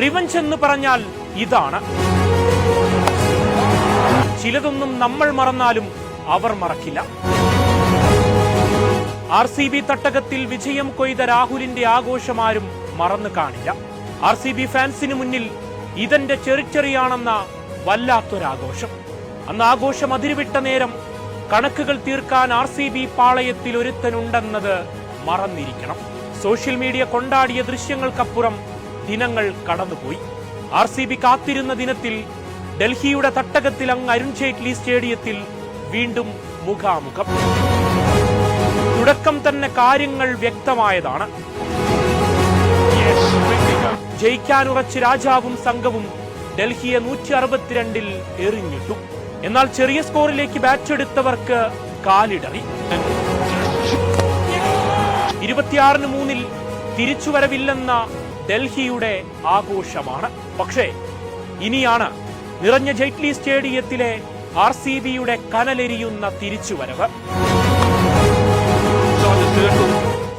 Revenge എന്ന് പറഞ്ഞാൽ ഇതാണ്. ചിലതൊന്നും നമ്മൾ മറന്നാലും അവർ മറക്കില്ല. ആർ സി ബി തട്ടകത്തിൽ വിജയം കൊയ്ത രാഹുലിന്റെ ആഘോഷമാരും മറന്നു കാണില്ല. ആർ സി ബി ഫാൻസിന് മുന്നിൽ ഇതെന്റെ ചെറിച്ചെറിയാണെന്ന വല്ലാത്തൊരാഘോഷം. അന്ന് ആഘോഷം അതിരുവിട്ട നേരം കണക്കുകൾ തീർക്കാൻ ആർ സി ബി പാളയത്തിൽ ഒരുത്തനുണ്ടെന്നത് മറന്നിരിക്കണം. സോഷ്യൽ മീഡിയ കൊണ്ടാടിയ ദൃശ്യങ്ങൾക്കപ്പുറം ദിനങ്ങൾ കടന്നുപോയി. ആർ സി ബി കാത്തിരുന്ന ദിനത്തിൽ ഡൽഹിയുടെ തട്ടകത്തിൽ അങ്ങ് അരുൺ ജെയ്റ്റ്ലി സ്റ്റേഡിയത്തിൽ വീണ്ടും മുഖാമുഖം. തുടക്കം തന്നെ കാര്യങ്ങൾ വ്യക്തമായതാണ്. ജയിക്കാനുറച്ച് രാജാവും സംഘവും ഡൽഹിയെ നൂറ്റി അറുപത്തിരണ്ടിൽ എറിഞ്ഞിട്ടു. എന്നാൽ ചെറിയ സ്കോറിലേക്ക് ബാറ്റ് എടുത്തവർക്ക് കാലിടറി. ഇരുപത്തിയാറിന് മൂന്നിൽ തിരിച്ചുവരവില്ലെന്ന ഡൽഹിയുടെ ആഘോഷമാണ്. പക്ഷേ ഇനിയാണ് നിറഞ്ഞ ജെയ്റ്റ്ലി സ്റ്റേഡിയത്തിലെ ആർ സി ബിയുടെ കനലെരിയുന്ന തിരിച്ചുവരവ്.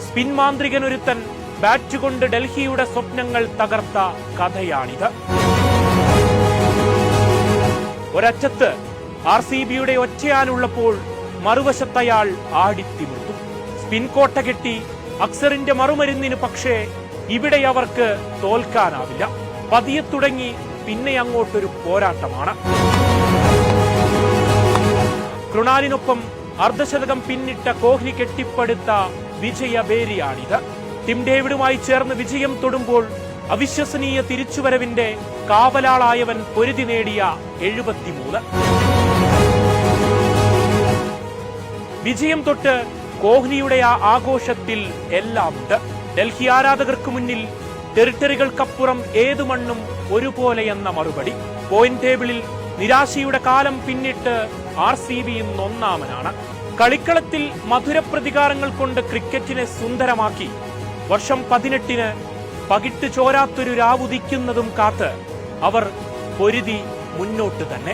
സ്പിൻ മാന്ത്രികനൊരുത്തൻ ബാറ്റ് കൊണ്ട് ഡൽഹിയുടെ സ്വപ്നങ്ങൾ തകർത്ത കഥയാണിത്. ഒരറ്റത്ത് ആർ സി ബിയുടെ ഒറ്റയാനുള്ളപ്പോൾ മറുവശത്തയാൾ ആടിത്തിമിർത്തു. സ്പിൻ കോട്ട കെട്ടി അക്സറിന്റെ മറുമരുന്നിന് പക്ഷേ ഇവിടെ അവർക്ക് തോൽക്കാനാവില്ല. പതിയെ തുടങ്ങി പിന്നെ അങ്ങോട്ടൊരു പോരാട്ടമാണ്. കൃണാലിനൊപ്പം അർദ്ധശതകം പിന്നിട്ട കോഹ്ലി കെട്ടിപ്പടുത്ത വിജയബേരിയാണിത് ടിം ഡേവിഡുമായി ചേർന്ന് വിജയം തൊടുമ്പോൾ അവിശ്വസനീയ തിരിച്ചുവരവിന്റെ കാവലാളായവൻ പൊരുതി നേടിയ എഴുപത്തിമൂന്ന്. വിജയം തൊട്ട് കോഹ്ലിയുടെ ആ ആഘോഷത്തിൽ എല്ലാമുണ്ട്. ഡൽഹി ആരാധകർക്ക് മുന്നിൽ ടെറിട്ടറികൾക്കപ്പുറം ഏതു മണ്ണും ഒരുപോലെയെന്ന മറുപടി. പോയിന്റ് ടേബിളിൽ നിരാശയുടെ കാലം പിന്നിട്ട് ആർ സി ബി ഇന്ന് ഒന്നാമനാണ്. കളിക്കളത്തിൽ മധുരപ്രതികാരങ്ങൾ കൊണ്ട് ക്രിക്കറ്റിനെ സുന്ദരമാക്കി. വർഷം പതിനെട്ടിന് പകിട്ട് ചോരാത്തൊരു രാവുദിക്കുന്നതും കാത്ത് അവർ പൊരുതി മുന്നോട്ട് തന്നെ.